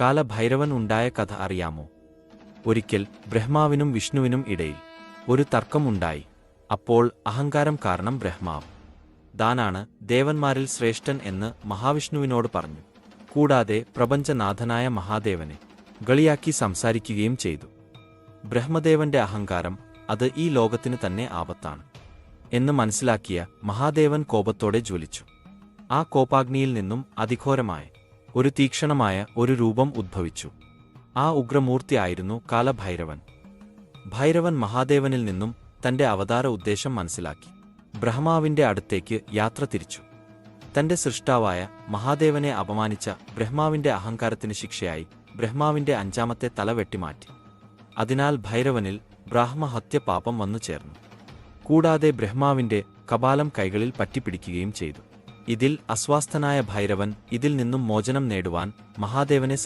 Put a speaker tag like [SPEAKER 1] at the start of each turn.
[SPEAKER 1] കാലഭൈരവൻ ഉണ്ടായ കഥ അറിയാമോ? ഒരിക്കൽ ബ്രഹ്മാവിനും വിഷ്ണുവിനും ഇടയിൽ ഒരു തർക്കമുണ്ടായി അപ്പോൾ അഹങ്കാരം കാരണം ബ്രഹ്മാവ്. ദാനാണ് ദേവന്മാരിൽ ശ്രേഷ്ഠൻ എന്ന് മഹാവിഷ്ണുവിനോട് പറഞ്ഞു. കൂടാതെ പ്രപഞ്ചനാഥനായ മഹാദേവനെ ഗളിയാക്കി സംസാരിക്കുകയും ചെയ്തു. ബ്രഹ്മദേവന്റെ അഹങ്കാരം അത് ഈ ലോകത്തിന് തന്നെ ആപത്താണ് എന്ന് മനസ്സിലാക്കിയ മഹാദേവൻ കോപത്തോടെ ജ്വലിച്ചു. ആ കോപാഗ്നിയിൽ നിന്നും അതിഘോരമായ ഒരു തീക്ഷണമായ ഒരു രൂപം ഉദ്ഭവിച്ചു. ആ ഉഗ്രമൂർത്തിയായിരുന്നു കാലഭൈരവൻ. ഭൈരവൻ മഹാദേവനിൽ നിന്നും തന്റെ അവതാര ഉദ്ദേശം മനസ്സിലാക്കി. ബ്രഹ്മാവിന്റെ അടുത്തേക്ക് യാത്ര തിരിച്ചു. തന്റെ സൃഷ്ടാവായ മഹാദേവനെ അപമാനിച്ച ബ്രഹ്മാവിന്റെ അഹങ്കാരത്തിന് ശിക്ഷയായി ബ്രഹ്മാവിന്റെ അഞ്ചാമത്തെ തല വെട്ടിമാറ്റി. അതിനാൽ ഭൈരവനിൽ ബ്രാഹ്മഹത്യ പാപം വന്നു ചേർന്നു. കൂടാതെ ബ്രഹ്മാവിന്റെ കപാലം കൈകളിൽ പറ്റിപ്പിടിക്കുകയും ചെയ്തു. ഇതിൽ അസ്വാസ്ഥനായ ഭൈരവൻ ഇതിൽ നിന്നും മോചനം നേടുവാൻ മഹാദേവനെ